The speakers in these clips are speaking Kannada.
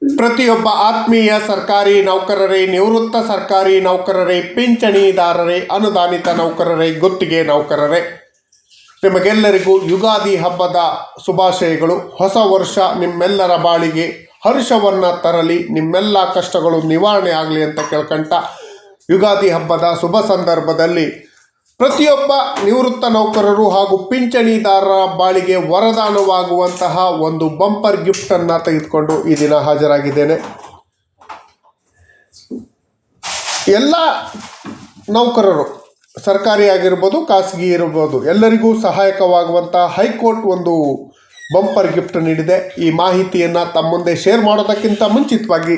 ಪ್ರತಿಯೊಬ್ಬ ಆತ್ಮೀಯ ಸರ್ಕಾರಿ ನೌಕರರೇ, ನಿವೃತ್ತ ಸರ್ಕಾರಿ ನೌಕರರೇ, ಪಿಂಚಣಿದಾರರೇ, ಅನುದಾನಿತ ನೌಕರರೇ, ಗುತ್ತಿಗೆ ನೌಕರರೇ. ನಿಮಗೆಲ್ಲರಿಗೂ ಯುಗಾದಿ ಹಬ್ಬದ ಶುಭಾಶಯಗಳು. ಹೊಸ ವರ್ಷ ನಿಮ್ಮೆಲ್ಲರ ಬಾಳಿಗೆ ಹರ್ಷವನ್ನು ತರಲಿ, ನಿಮ್ಮೆಲ್ಲ ಕಷ್ಟಗಳು ನಿವಾರಣೆ ಆಗಲಿ ಅಂತ ಕೇಳ್ಕೊಂತ ಯುಗಾದಿ ಹಬ್ಬದ ಶುಭ ಸಂದರ್ಭದಲ್ಲಿ ಪ್ರತಿಯೊಬ್ಬ ನಿವೃತ್ತ ನೌಕರರು ಹಾಗೂ ಪಿಂಚಣಿದಾರರ ಬಾಳಿಗೆ ವರದಾನವಾಗುವಂತಹ ಒಂದು ಬಂಪರ್ ಗಿಫ್ಟನ್ನು ತೆಗೆದುಕೊಂಡು ಈ ದಿನ ಹಾಜರಾಗಿದ್ದೇನೆ. ಎಲ್ಲ ನೌಕರರು, ಸರ್ಕಾರಿ ಆಗಿರ್ಬೋದು, ಖಾಸಗಿ ಇರ್ಬೋದು, ಎಲ್ಲರಿಗೂ ಸಹಾಯಕವಾಗುವಂಥ ಹೈಕೋರ್ಟ್ ಒಂದು ಬಂಪರ್ ಗಿಫ್ಟ್ ನೀಡಿದೆ. ಈ ಮಾಹಿತಿಯನ್ನು ತಮ್ಮ ಮುಂದೆ ಶೇರ್ ಮಾಡೋದಕ್ಕಿಂತ ಮುಂಚಿತವಾಗಿ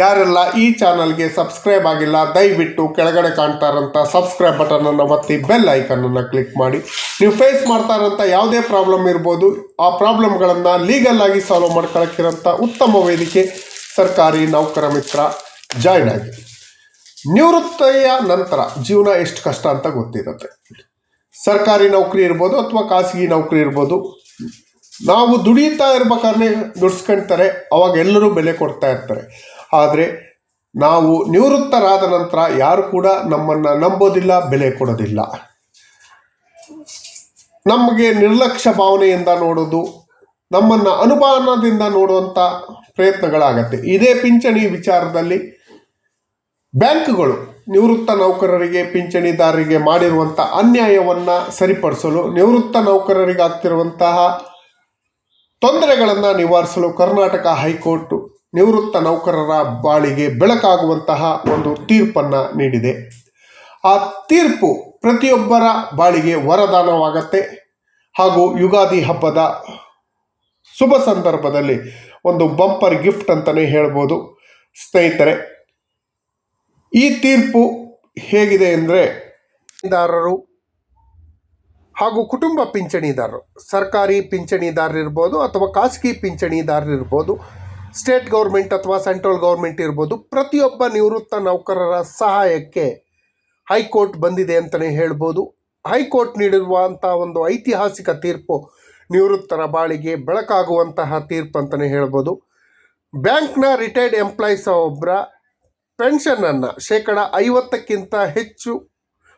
ಯಾರೆಲ್ಲ ಈ ಚಾನಲ್ಗೆ ಸಬ್ಸ್ಕ್ರೈಬ್ ಆಗಿಲ್ಲ, ದಯವಿಟ್ಟು ಕೆಳಗಡೆ ಕಾಣ್ತಾ ಇರೋಂಥ ಸಬ್ಸ್ಕ್ರೈಬ್ ಬಟನನ್ನು ಒತ್ತಿ ಬೆಲ್ ಐಕನನ್ನು ಕ್ಲಿಕ್ ಮಾಡಿ. ನೀವು ಫೇಸ್ ಮಾಡ್ತಾ ಇರೋಂಥ ಯಾವುದೇ ಪ್ರಾಬ್ಲಮ್ ಇರ್ಬೋದು. ಆ ಪ್ರಾಬ್ಲಮ್ಗಳನ್ನು ಲೀಗಲ್ ಆಗಿ ಸಾಲ್ವ್ ಮಾಡ್ಕೊಳಕ್ಕಿರೋಂಥ ಉತ್ತಮ ವೇದಿಕೆ ಸರ್ಕಾರಿ ನೌಕರ ಮಿತ್ರ ಜಾಯ್ನ್ ಆಗಿ. ನಿವೃತ್ತಿಯ ನಂತರ ಜೀವನ ಎಷ್ಟು ಕಷ್ಟ ಅಂತ ಗೊತ್ತಿರುತ್ತೆ. ಸರ್ಕಾರಿ ನೌಕರಿ ಇರ್ಬೋದು ಅಥವಾ ಖಾಸಗಿ ನೌಕರಿ ಇರ್ಬೋದು. ನಾವು ದುಡಿಯುತ್ತಾ ಇರ್ಬೇಕಾದ್ರೆ ದುಡ್ಸ್ಕೊಳ್ತಾರೆ ಅವಾಗ ಎಲ್ಲರೂ ಬೆಲೆ ಕೊಡ್ತಾ ಇರ್ತಾರೆ. ಆದರೆ ನಾವು ನಿವೃತ್ತರಾದ ನಂತರ ಯಾರು ಕೂಡ ನಮ್ಮನ್ನು ನಂಬೋದಿಲ್ಲ, ಬೆಲೆ ಕೊಡೋದಿಲ್ಲ. ನಮಗೆ ನಿರ್ಲಕ್ಷ್ಯ ಭಾವನೆಯಿಂದ ನೋಡೋದು, ನಮ್ಮನ್ನು ಅನುಮಾನದಿಂದ ನೋಡುವಂಥ ಪ್ರಯತ್ನಗಳಾಗತ್ತೆ. ಇದೇ ಪಿಂಚಣಿ ವಿಚಾರದಲ್ಲಿ ಬ್ಯಾಂಕ್ಗಳು ನಿವೃತ್ತ ನೌಕರರಿಗೆ, ಪಿಂಚಣಿದಾರರಿಗೆ ಮಾಡಿರುವಂಥ ಅನ್ಯಾಯವನ್ನು ಸರಿಪಡಿಸಲು, ನಿವೃತ್ತ ನೌಕರರಿಗೆ ಆಗ್ತಿರುವಂತಹ ತೊಂದರೆಗಳನ್ನು ನಿವಾರಿಸಲು ಕರ್ನಾಟಕ ಹೈಕೋರ್ಟ್ ನಿವೃತ್ತ ನೌಕರರ ಬಾಳಿಗೆ ಬೆಳಕಾಗುವಂತಹ ಒಂದು ತೀರ್ಪನ್ನು ನೀಡಿದೆ. ಆ ತೀರ್ಪು ಪ್ರತಿಯೊಬ್ಬರ ಬಾಳಿಗೆ ವರದಾನವಾಗತ್ತೆ. ಹಾಗೂ ಯುಗಾದಿ ಹಬ್ಬದ ಶುಭ ಸಂದರ್ಭದಲ್ಲಿ ಒಂದು ಬಂಪರ್ ಗಿಫ್ಟ್ ಅಂತಲೇ ಹೇಳ್ಬೋದು. ಸ್ನೇಹಿತರೆ, ಈ ತೀರ್ಪು ಹೇಗಿದೆ ಅಂದರೆ, ದಾರರು ಹಾಗೂ ಕುಟುಂಬ ಪಿಂಚಣಿದಾರರು, ಸರ್ಕಾರಿ ಪಿಂಚಣಿದಾರರಿರ್ಬೋದು ಅಥವಾ ಖಾಸಗಿ ಪಿಂಚಣಿದಾರರಿರ್ಬೋದು ಸ್ಟೇಟ್ ಗೌರ್ಮೆಂಟ್ ಅಥವಾ ಸೆಂಟ್ರಲ್ ಗೌರ್ಮೆಂಟ್ ಇರ್ಬೋದು, ಪ್ರತಿಯೊಬ್ಬ ನಿವೃತ್ತ ನೌಕರರ ಸಹಾಯಕ್ಕೆ ಹೈಕೋರ್ಟ್ ಬಂದಿದೆ ಅಂತಲೇ ಹೇಳ್ಬೋದು. ಹೈಕೋರ್ಟ್ ನೀಡಿರುವಂಥ ಒಂದು ಐತಿಹಾಸಿಕ ತೀರ್ಪು ನಿವೃತ್ತರ ಬಾಳಿಗೆ ಬೆಳಕಾಗುವಂತಹ ತೀರ್ಪು ಅಂತಲೇ ಹೇಳ್ಬೋದು. ಬ್ಯಾಂಕ್ನ ರಿಟೈರ್ಡ್ ಎಂಪ್ಲಾಯೀಸ್ ಒಬ್ಬರ ಪೆನ್ಷನನ್ನು ಶೇಕಡ ಐವತ್ತಕ್ಕಿಂತ ಹೆಚ್ಚು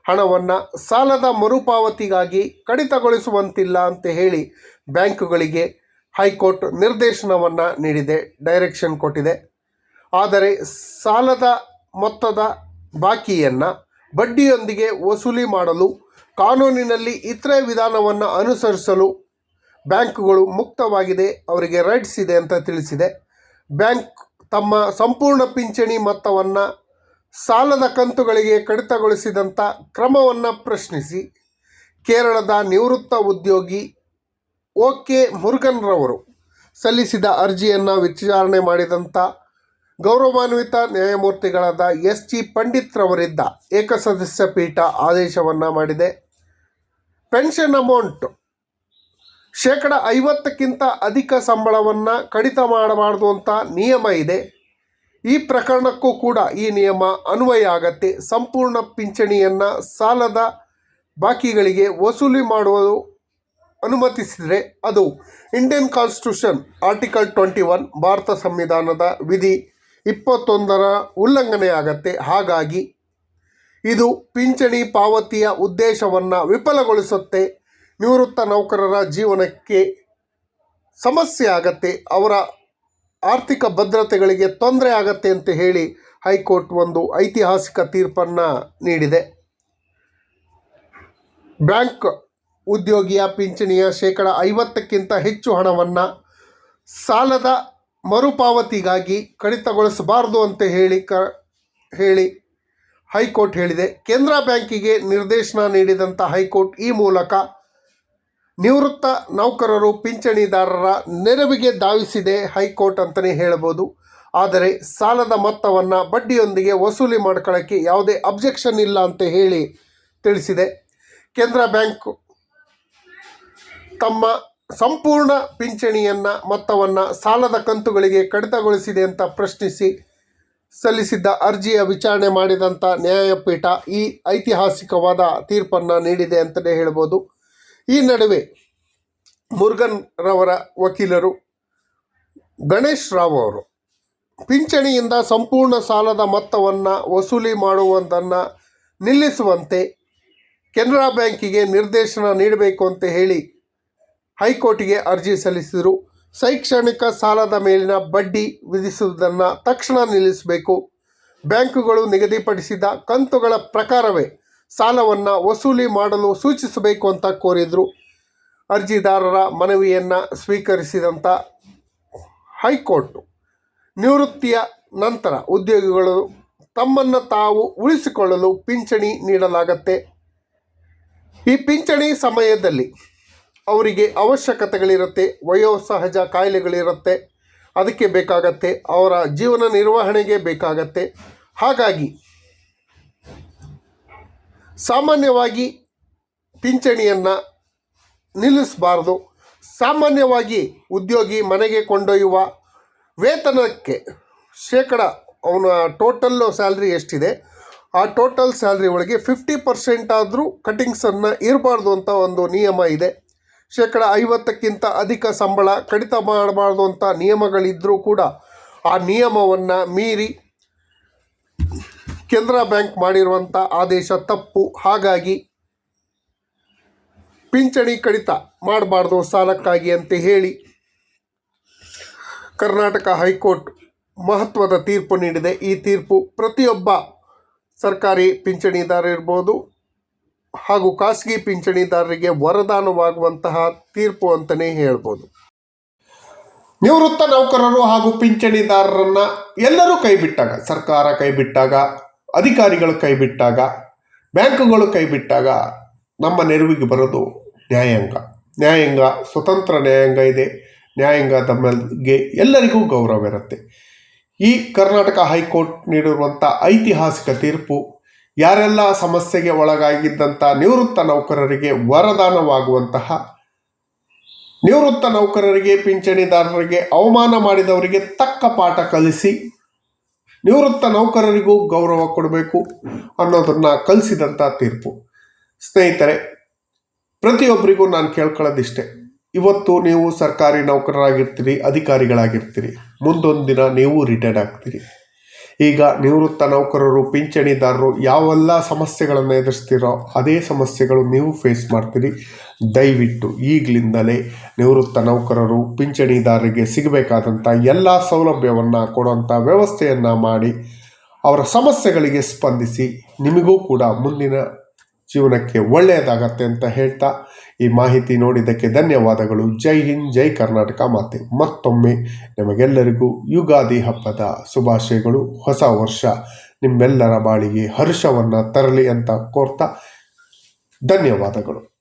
ಹಣವನ್ನು ಸಾಲದ ಮರುಪಾವತಿಗಾಗಿ ಕಡಿತಗೊಳಿಸುವಂತಿಲ್ಲ ಅಂತ ಹೇಳಿ ಬ್ಯಾಂಕುಗಳಿಗೆ ಹೈಕೋರ್ಟ್ ನಿರ್ದೇಶನವನ್ನು ನೀಡಿದೆ, ಡೈರೆಕ್ಷನ್ ಕೊಟ್ಟಿದೆ. ಆದರೆ ಸಾಲದ ಮೊತ್ತದ ಬಾಕಿಯನ್ನು ಬಡ್ಡಿಯೊಂದಿಗೆ ವಸೂಲಿ ಮಾಡಲು ಕಾನೂನಿನಲ್ಲಿ ಇತರೆ ವಿಧಾನವನ್ನು ಅನುಸರಿಸಲು ಬ್ಯಾಂಕುಗಳು ಮುಕ್ತವಾಗಿದೆ, ಅವರಿಗೆ ರೈಟ್ಸ್ ಇದೆ ಅಂತ ತಿಳಿಸಿದೆ. ಬ್ಯಾಂಕ್ ತಮ್ಮ ಸಂಪೂರ್ಣ ಪಿಂಚಣಿ ಮೊತ್ತವನ್ನು ಸಾಲದ ಕಂತುಗಳಿಗೆ ಕಡಿತಗೊಳಿಸಿದಂಥ ಕ್ರಮವನ್ನು ಪ್ರಶ್ನಿಸಿ ಕೇರಳದ ನಿವೃತ್ತ ಉದ್ಯೋಗಿ ಓ ಕೆ ಮುರುಗನ್ರವರು ಸಲ್ಲಿಸಿದ ಅರ್ಜಿಯನ್ನು ವಿಚಾರಣೆ ಮಾಡಿದಂಥ ಗೌರವಾನ್ವಿತ ನ್ಯಾಯಮೂರ್ತಿಗಳಾದ ಎಸ್ ಜಿ ಪಂಡಿತ್ರವರಿದ್ದ ಏಕಸದಸ್ಯ ಪೀಠ ಆದೇಶವನ್ನು ಮಾಡಿದೆ. ಪೆನ್ಷನ್ ಅಮೌಂಟ್ ಶೇಕಡ ಐವತ್ತಕ್ಕಿಂತ ಅಧಿಕ ಸಂಬಳವನ್ನು ಕಡಿತ ಮಾಡಬಾರ್ದು ಅಂತ ನಿಯಮ ಇದೆ. ಈ ಪ್ರಕರಣಕ್ಕೂ ಕೂಡ ಈ ನಿಯಮ ಅನ್ವಯ ಆಗತ್ತೆ. ಸಂಪೂರ್ಣ ಪಿಂಚಣಿಯನ್ನು ಸಾಲದ ಬಾಕಿಗಳಿಗೆ ವಸೂಲಿ ಮಾಡುವ ಅನುಮತಿಸಿದರೆ ಅದು Indian constitution article twenty one Bharat ಸಂವಿಧಾನದ ವಿಧಿ ಇಪ್ಪತ್ತೊಂದರ ಉಲ್ಲಂಘನೆ ಆಗತ್ತೆ. ಹಾಗಾಗಿ ಇದು ಪಿಂಚಣಿ ಪಾವತಿಯ ಉದ್ದೇಶವನ್ನು ವಿಫಲಗೊಳಿಸುತ್ತೆ. ನಿವೃತ್ತ ನೌಕರರ ಜೀವನಕ್ಕೆ ಸಮಸ್ಯೆ ಆಗತ್ತೆ. ಅವರ ಆರ್ಥಿಕ ಭದ್ರತೆಗಳಿಗೆ ತೊಂದರೆ ಆಗತ್ತೆ ಅಂತ ಹೇಳಿ ಹೈಕೋರ್ಟ್ ಒಂದು ಐತಿಹಾಸಿಕ ತೀರ್ಪನ್ನು ನೀಡಿದೆ. ಬ್ಯಾಂಕ್ ಉದ್ಯೋಗಿಯ ಪಿಂಚಣಿಯ ಶೇಕಡ ಐವತ್ತಕ್ಕಿಂತ ಹೆಚ್ಚು ಹಣವನ್ನು ಸಾಲದ ಮರುಪಾವತಿಗಾಗಿ ಕಡಿತಗೊಳಿಸಬಾರದು ಅಂತ ಹೇಳಿ ಕ, ಹೇಳಿ ಹೈಕೋರ್ಟ್ ಹೇಳಿದೆ. ಕೇಂದ್ರ ಬ್ಯಾಂಕಿಗೆ ನಿರ್ದೇಶನ ನೀಡಿದಂಥ ಹೈಕೋರ್ಟ್ ಈ ಮೂಲಕ ನಿವೃತ್ತ ನೌಕರರು ಪಿಂಚಣಿದಾರರ ನೆರವಿಗೆ ಧಾವಿಸಿದೆ ಹೈಕೋರ್ಟ್ ಅಂತಲೇ ಹೇಳ್ಬೋದು. ಆದರೆ ಸಾಲದ ಮೊತ್ತವನ್ನು ಬಡ್ಡಿಯೊಂದಿಗೆ ವಸೂಲಿ ಮಾಡ್ಕೊಳ್ಳೋಕ್ಕೆ ಯಾವುದೇ ಅಬ್ಜೆಕ್ಷನ್ ಇಲ್ಲ ಅಂತ ಹೇಳಿ ತಿಳಿಸಿದೆ. ಕೇಂದ್ರ ಬ್ಯಾಂಕ್ ತಮ್ಮ ಸಂಪೂರ್ಣ ಪಿಂಚಣಿಯನ್ನು, ಮೊತ್ತವನ್ನು ಸಾಲದ ಕಂತುಗಳಿಗೆ ಕಡಿತಗೊಳಿಸಿದೆ ಅಂತ ಪ್ರಶ್ನಿಸಿ ಸಲ್ಲಿಸಿದ್ದ ಅರ್ಜಿಯ ವಿಚಾರಣೆ ಮಾಡಿದಂಥ ನ್ಯಾಯಪೀಠ ಈ ಐತಿಹಾಸಿಕವಾದ ತೀರ್ಪನ್ನು ನೀಡಿದೆ ಅಂತಲೇ ಹೇಳ್ಬೋದು. ಈ ನಡುವೆ ಮುರುಗನ್ ರವರ ವಕೀಲರು ಗಣೇಶ್ ರಾವ್ ಅವರು ಪಿಂಚಣಿಯಿಂದ ಸಂಪೂರ್ಣ ಸಾಲದ ಮೊತ್ತವನ್ನು ವಸೂಲಿ ಮಾಡುವುದನ್ನು ನಿಲ್ಲಿಸುವಂತೆ ಕೆನರಾ ಬ್ಯಾಂಕಿಗೆ ನಿರ್ದೇಶನ ನೀಡಬೇಕು ಅಂತ ಹೇಳಿ ಹೈಕೋರ್ಟಿಗೆ ಅರ್ಜಿ ಸಲ್ಲಿಸಿದರು. ಶೈಕ್ಷಣಿಕ ಸಾಲದ ಮೇಲಿನ ಬಡ್ಡಿ ವಿಧಿಸುವುದನ್ನು ತಕ್ಷಣ ನಿಲ್ಲಿಸಬೇಕು. ಬ್ಯಾಂಕುಗಳು ನಿಗದಿಪಡಿಸಿದ ಕಂತುಗಳ ಪ್ರಕಾರವೇ ಸಾಲವನ್ನು ವಸೂಲಿ ಮಾಡಲು ಸೂಚಿಸಬೇಕು ಅಂತ ಕೋರಿದರು. ಅರ್ಜಿದಾರರ ಮನವಿಯನ್ನು ಸ್ವೀಕರಿಸಿದಂಥ ಹೈಕೋರ್ಟು ನಿವೃತ್ತಿಯ ನಂತರ ಉದ್ಯೋಗಿಗಳು ತಮ್ಮನ್ನು ತಾವು ಉಳಿಸಿಕೊಳ್ಳಲು ಪಿಂಚಣಿ ನೀಡಲಾಗತ್ತೆ. ಈ ಪಿಂಚಣಿ ಸಮಯದಲ್ಲಿ ಅವರಿಗೆ ಅವಶ್ಯಕತೆಗಳಿರುತ್ತೆ, ವಯೋಸಹಜ ಕಾಯಿಲೆಗಳಿರುತ್ತೆ, ಅದಕ್ಕೆ ಬೇಕಾಗತ್ತೆ, ಅವರ ಜೀವನ ನಿರ್ವಹಣೆಗೆ ಬೇಕಾಗತ್ತೆ. ಹಾಗಾಗಿ ಸಾಮಾನ್ಯವಾಗಿ ಪಿಂಚಣಿಯನ್ನು ನಿಲ್ಲಿಸಬಾರ್ದು. ಸಾಮಾನ್ಯವಾಗಿ ಉದ್ಯೋಗಿ ಮನೆಗೆ ಕೊಂಡೊಯ್ಯುವ ವೇತನಕ್ಕೆ ಶೇಕಡ ಅವನ ಟೋಟಲ್ಲು ಸ್ಯಾಲ್ರಿ ಎಷ್ಟಿದೆ? ಆ ಟೋಟಲ್ ಸ್ಯಾಲ್ರಿ ಒಳಗೆ ಫಿಫ್ಟಿ ಪರ್ಸೆಂಟ್ ಆದರೂ ಕಟಿಂಗ್ಸನ್ನು ಇರಬಾರ್ದು ಅಂತ ಒಂದು ನಿಯಮ ಇದೆ. ಶೇಕಡ ಐವತ್ತಕ್ಕಿಂತ ಅಧಿಕ ಸಂಬಳ ಕಡಿತ ಮಾಡಬಾರ್ದು ಅಂತ ನಿಯಮಗಳಿದ್ದರೂ ಕೂಡ ಆ ನಿಯಮವನ್ನು ಮೀರಿ ಕೆನರಾ ಬ್ಯಾಂಕ್ ಮಾಡಿರುವಂಥ ಆದೇಶ ತಪ್ಪು. ಹಾಗಾಗಿ ಪಿಂಚಣಿ ಕಡಿತ ಮಾಡಬಾರ್ದು ಸಾಲಕ್ಕಾಗಿ ಅಂತ ಹೇಳಿ ಕರ್ನಾಟಕ ಹೈಕೋರ್ಟ್ ಮಹತ್ವದ ತೀರ್ಪು ನೀಡಿದೆ. ಈ ತೀರ್ಪು ಪ್ರತಿಯೊಬ್ಬ ಸರ್ಕಾರಿ ಪಿಂಚಣಿದಾರ ಇರ್ಬೋದು ಹಾಗೂ ಖಾಸಗಿ ಪಿಂಚಣಿದಾರರಿಗೆ ವರದಾನವಾಗುವಂತಹ ತೀರ್ಪು ಅಂತಲೇ ಹೇಳ್ಬೋದು. ನಿವೃತ್ತ ನೌಕರರು ಹಾಗೂ ಪಿಂಚಣಿದಾರರನ್ನು ಎಲ್ಲರೂ ಕೈಬಿಟ್ಟಾಗ, ಸರ್ಕಾರ ಕೈಬಿಟ್ಟಾಗ ಅಧಿಕಾರಿಗಳು ಕೈಬಿಟ್ಟಾಗ, ಬ್ಯಾಂಕುಗಳು ಕೈಬಿಟ್ಟಾಗ ನಮ್ಮ ನೆರವಿಗೆ ಬರೋದು ನ್ಯಾಯಾಂಗ. ನ್ಯಾಯಾಂಗ, ಸ್ವತಂತ್ರ ನ್ಯಾಯಾಂಗ ಇದೆ. ನ್ಯಾಯಾಂಗದ ಮೇಲೆ ಎಲ್ಲರಿಗೂ ಗೌರವ ಇರುತ್ತೆ. ಈ ಕರ್ನಾಟಕ ಹೈಕೋರ್ಟ್ ನೀಡಿರುವಂಥ ಐತಿಹಾಸಿಕ ತೀರ್ಪು, ಯಾರೆಲ್ಲ ಸಮಸ್ಯೆಗೆ ಒಳಗಾಗಿದ್ದಂಥ ನಿವೃತ್ತ ನೌಕರರಿಗೆ ವರದಾನವಾಗುವಂತಹ, ನಿವೃತ್ತ ನೌಕರರಿಗೆ, ಪಿಂಚಣಿದಾರರಿಗೆ ಅವಮಾನ ಮಾಡಿದವರಿಗೆ ತಕ್ಕ ಪಾಠ ಕಲಿಸಿ ನಿವೃತ್ತ ನೌಕರರಿಗೂ ಗೌರವ ಕೊಡಬೇಕು ಅನ್ನೋದನ್ನು ಕಲಿಸಿದಂಥ ತೀರ್ಪು. ಸ್ನೇಹಿತರೆ, ಪ್ರತಿಯೊಬ್ಬರಿಗೂ ನಾನು ಕೇಳ್ಕೊಳ್ಳೋದಿಷ್ಟೇ. ಇವತ್ತು ನೀವು ಸರ್ಕಾರಿ ನೌಕರರಾಗಿರ್ತೀರಿ, ಅಧಿಕಾರಿಗಳಾಗಿರ್ತೀರಿ. ಮುಂದೊಂದು ದಿನ ನೀವು ರಿಟೈರ್ಡ್ ಆಗ್ತೀರಿ. ಈಗ ನಿವೃತ್ತ ನೌಕರರು, ಪಿಂಚಣಿದಾರರು ಯಾವೆಲ್ಲ ಸಮಸ್ಯೆಗಳನ್ನು ಎದುರಿಸ್ತೀರೋ ಅದೇ ಸಮಸ್ಯೆಗಳು ನೀವು ಫೇಸ್ ಮಾಡ್ತೀರಿ. ದಯವಿಟ್ಟು ಈಗಲಿಂದಲೇ ನಿವೃತ್ತ ನೌಕರರು, ಪಿಂಚಣಿದಾರರಿಗೆ ಸಿಗಬೇಕಾದಂಥ ಎಲ್ಲ ಸೌಲಭ್ಯವನ್ನು ಕೊಡುವಂಥ ವ್ಯವಸ್ಥೆಯನ್ನು ಮಾಡಿ ಅವರ ಸಮಸ್ಯೆಗಳಿಗೆ ಸ್ಪಂದಿಸಿ ನಿಮಗೂ ಕೂಡ ಮುಂದಿನ ಜೀವನಕ್ಕೆ ಒಳ್ಳೆಯದಾಗತ್ತೆ ಅಂತ ಹೇಳ್ತಾ ಈ ಮಾಹಿತಿ ನೋಡಿದ್ದಕ್ಕೆ ಧನ್ಯವಾದಗಳು. ಜೈ ಹಿಂದ್, ಜೈ ಕರ್ನಾಟಕ ಮಾತೆ. ಮತ್ತೊಮ್ಮೆ ನಿಮಗೆಲ್ಲರಿಗೂ ಯುಗಾದಿ ಹಬ್ಬದ ಶುಭಾಶಯಗಳು. ಹೊಸ ವರ್ಷ ನಿಮ್ಮೆಲ್ಲರ ಬಾಳಿಗೆ ಹರ್ಷವನ್ನು ತರಲಿ ಅಂತ ಕೋರ್ತಾ ಧನ್ಯವಾದಗಳು.